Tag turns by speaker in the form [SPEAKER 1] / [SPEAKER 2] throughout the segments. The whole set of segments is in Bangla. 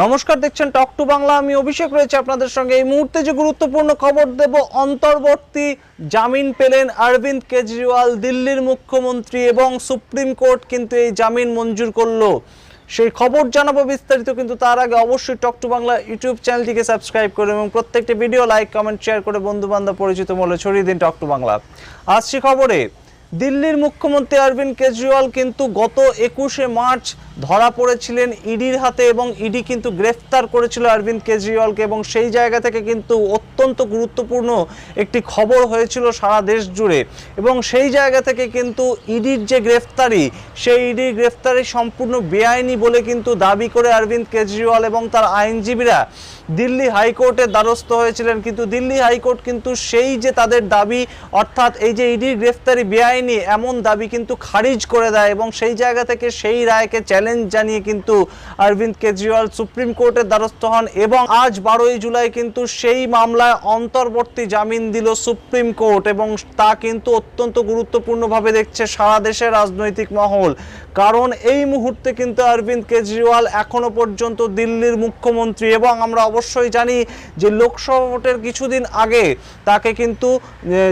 [SPEAKER 1] নমস্কার, দেখছেন টক টু বাংলা। আমি অভিষেক রয়েছে আপনাদের সঙ্গে। এই মুহূর্তে যে গুরুত্বপূর্ণ খবর দেব, অন্তর্বর্তী জামিন পেলেন অরবিন্দ কেজরিওয়াল, দিল্লির মুখ্যমন্ত্রী এবং সুপ্রিম কোর্ট কিন্তু এই জামিন মঞ্জুর করল। সেই খবর জানাব বিস্তারিত, কিন্তু তার আগে অবশ্যই টক টু বাংলা ইউটিউব চ্যানেলটিকে সাবস্ক্রাইব করে এবং প্রত্যেকটি ভিডিও লাইক, কমেন্ট, শেয়ার করে বন্ধু বান্ধব পরিচিত মলে ছড়িয়ে দিন টক টু বাংলা। আসছি খবরে। দিল্লির মুখ্যমন্ত্রী অরবিন্দ কেজরিওয়াল কিন্তু গত একুশে মার্চ ধরা পড়েছিলেন ইডির হাতে এবং ইডি কিন্তু গ্রেফতার করেছিল অরবিন্দ কেজরিওয়ালকে এবং সেই জায়গা থেকে কিন্তু অত্যন্ত গুরুত্বপূর্ণ একটি খবর হয়েছিল সারা দেশ জুড়ে। এবং সেই জায়গা থেকে কিন্তু ইডির যে গ্রেফতারি, সেই ইডির গ্রেফতারি সম্পূর্ণ বেআইনি বলে কিন্তু দাবি করে অরবিন্দ কেজরিওয়াল এবং তার আইনজীবীরা দিল্লি হাইকোর্টের দ্বারস্থ হয়েছিলেন, কিন্তু দিল্লি হাইকোর্ট কিন্তু সেই যে তাদের দাবি, অর্থাৎ এই যে ইডির গ্রেফতারি বেআইনি, এমন দাবি কিন্তু খারিজ করে দেয় এবং সেই জায়গা থেকে সেই রায়কে চ্যালেঞ্জ জানিয়ে কিন্তু অরবিন্দ কেজরিওয়াল সুপ্রিম কোর্টের দ্বারস্থ হন এবং আজ বারোই জুলাই কিন্তু সেই মামলায় অন্তর্বর্তী জামিন দিল সুপ্রিম কোর্ট এবং তা কিন্তু অত্যন্ত গুরুত্বপূর্ণভাবে দেখছে সারা দেশের রাজনৈতিক মহল। কারণ এই মুহূর্তে কিন্তু অরবিন্দ কেজরিওয়াল এখনও পর্যন্ত দিল্লির মুখ্যমন্ত্রী এবং আমরা অবশ্যই জানি যে লোকসভা ভোটের কিছুদিন আগে তাকে কিন্তু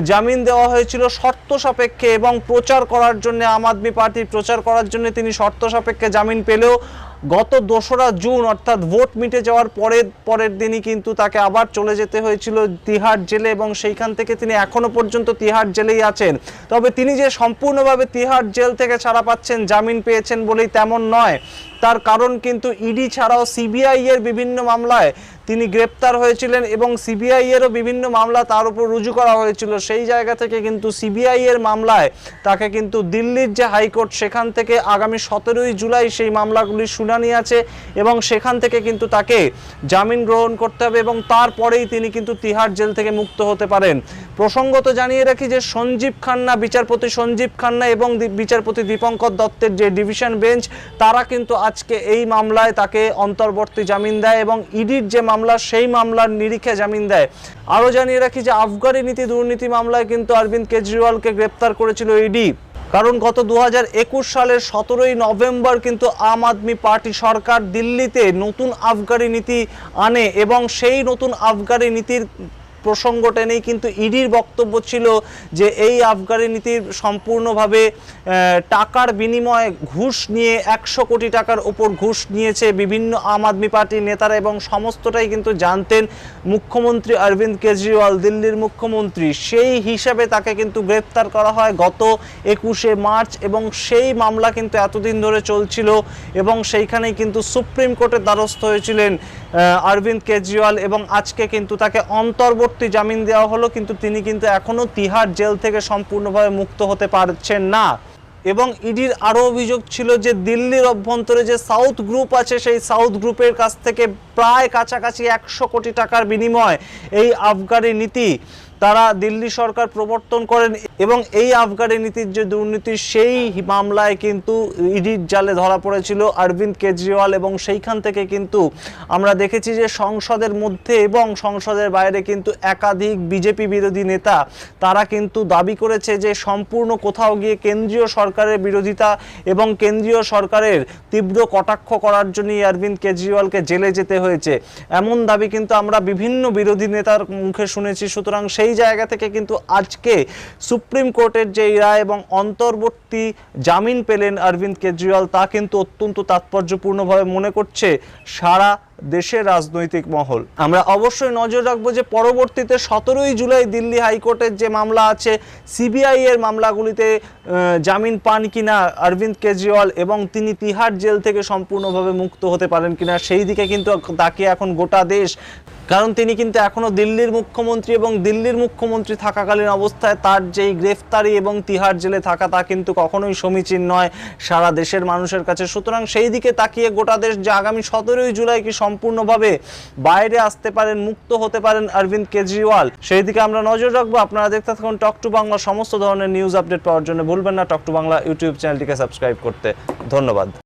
[SPEAKER 1] জামিন দেওয়া হয়েছিল শর্ত সাপেক্ষে এবং প্রচার করার জন্য, আম আদমি পার্টির প্রচার করার জন্য তিনি শর্ত সাপেক্ষে জামিন পেলেও গত দোসরা জুন, অর্থাৎ ভোট মিটে যাওয়ার পরের পরের দিনই কিন্তু তাকে আবার চলে যেতে হয়েছিল তিহার জেলে এবং সেইখান থেকে তিনি এখনও পর্যন্ত তিহার জেলেই আছেন। তবে তিনি যে সম্পূর্ণভাবে তিহার জেল থেকে ছাড়া পাচ্ছেন, জামিন পেয়েছেন বলেই তেমন নয়। তার কারণ কিন্তু ইডি ছাড়াও সিবিআই এর বিভিন্ন মামলায় তিনি গ্রেপ্তার হয়েছিলেন এবং সিবিআই এরও বিভিন্ন মামলা তার উপর রুজু করা হয়েছিল। সেই জায়গা থেকে কিন্তু সিবিআই এর মামলায় তাকে কিন্তু দিল্লির যে হাইকোর্ট, সেখান থেকে আগামী সতেরোই জুলাই সেই মামলাগুলির শুনানি আছে এবং সেখান থেকে কিন্তু তাকে জামিন গ্রহণ করতে হবে এবং তারপরেই তিনি কিন্তু তিহার জেল থেকে মুক্ত হতে পারেন। প্রসঙ্গত জানিয়ে রাখি যে সঞ্জীব খান্না, বিচারপতি সঞ্জীব খান্না এবং বিচারপতি দীপঙ্কর দত্তের যে ডিভিশন বেঞ্চ, তারা কিন্তু আজকে এই মামলায় তাকে অন্তর্বর্তী জামিন দেয় এবং ইডির যে মামলা সেই মামলার নিরীক্ষে জামিন দেয়। আরও জানিয়ে রাখি যে আফগানি নীতি দুর্নীতি মামলায় কিন্তু অরবিন্দ কেজরিওয়ালকে গ্রেপ্তার করেছিল ইডি কারণ গত দু হাজার একুশ সালের সতেরোই নভেম্বর কিন্তু আম আদমি পার্টি সরকার দিল্লিতে নতুন আফগানি নীতি আনে এবং সেই নতুন আফগানি নীতির প্রসঙ্গ টেনেই কিন্তু ইডির বক্তব্য ছিল যে এই আফগানি নীতির সম্পূর্ণভাবে টাকার বিনিময়ে ঘুষ নিয়ে একশো কোটি টাকার উপর ঘুষ নিয়েছে বিভিন্ন আম আদমি পার্টির নেতারা এবং সমস্তটাই কিন্তু জানতেন মুখ্যমন্ত্রী অরবিন্দ কেজরিওয়াল, দিল্লির মুখ্যমন্ত্রী। সেই হিসাবে তাকে কিন্তু গ্রেপ্তার করা হয় গত একুশে মার্চ এবং সেই মামলা কিন্তু এতদিন ধরে চলছিল এবং সেইখানেই কিন্তু সুপ্রিম কোর্টের দ্বারস্থ হয়েছিলেন অরবিন্দ কেজরিওয়াল এবং আজকে কিন্তু তাকে অন্তর্বর্তী জামিন দেওয়া হলো, কিন্তু তিনি কিন্তু এখনও তিহার জেল থেকে সম্পূর্ণভাবে মুক্ত হতে পারছেন না। এবং ইডির আরও অভিযোগ ছিল যে দিল্লির অভ্যন্তরে যে সাউথ গ্রুপ আছে, সেই সাউথ গ্রুপের কাছ থেকে প্রায় কাছাকাছি একশো কোটি টাকার বিনিময় এই আফগানি নীতি তারা দিল্লি সরকার প্রবর্তন করেন এবং এই আফগানি নীতির যে দুর্নীতি, সেই মামলায় কিন্তু ইডির জালে ধরা পড়েছিল অরবিন্দ কেজরিওয়াল এবং সেইখান থেকে কিন্তু আমরা দেখেছি যে সংসদের মধ্যে এবং সংসদের বাইরে কিন্তু একাধিক বিজেপি বিরোধী নেতা, তারা কিন্তু দাবি করেছে যে সম্পূর্ণ কোথাও গিয়ে কেন্দ্রীয় সরকারের বিরোধিতা এবং কেন্দ্রীয় সরকারের তীব্র কটাক্ষ করার জন্যই অরবিন্দ কেজরিওয়ালকে জেলে যেতে হয়েছে। এমন দাবি কিন্তু আমরা বিভিন্ন বিরোধী নেতার মুখে শুনেছি, সুতরাং সেই জায়গা থেকে কিন্তু আজকে সুপ্রিম কোর্টের যে রায় এবং অন্তর্বর্তী জামিন পেলেন অরবিন্দ কেজরিওয়াল, তা কিন্তু অত্যন্ত তাৎপর্যপূর্ণভাবে মনে করছে সারা দেশের রাজনৈতিক মহল। আমরা অবশ্যই নজর রাখব যে পরবর্তীতে সতেরোই জুলাই দিল্লি হাইকোর্টের যে মামলা আছে, সিবিআই এর মামলাগুলিতে জামিন পান কিনা অরবিন্দ কেজরিওয়াল এবং তিনি তিহার জেল থেকে সম্পূর্ণভাবে মুক্ত হতে পারেন কিনা, সেই দিকে কিন্তু তাকে এখন গোটা দেশ কারণ তিনি কিন্তু এখনও দিল্লির মুখ্যমন্ত্রী এবং দিল্লির মুখ্যমন্ত্রী থাকাকালীন অবস্থায় তার যেই গ্রেফতারি এবং তিহার জেলে থাকা তা কিন্তু কখনোই সমীচীন নয় সারা দেশের মানুষের কাছে। সুতরাং সেই দিকে তাকিয়ে গোটা দেশ যে আগামী সতেরোই জুলাই কি সম্পূর্ণভাবে বাইরে আসতে পারেন, মুক্ত হতে পারেন অরবিন্দ কেজরিওয়াল? সেই দিকে আমরা নজর রাখব। আপনারা দেখতে থাকুন টক টু বাংলা, সমস্ত ধরনের নিউজ আপডেট পাওয়ার জন্য ভুলবেন না। টক টু বাংলা ইউটিউব চ্যানেলটিকে সাবস্ক্রাইব করতে ধন্যবাদ।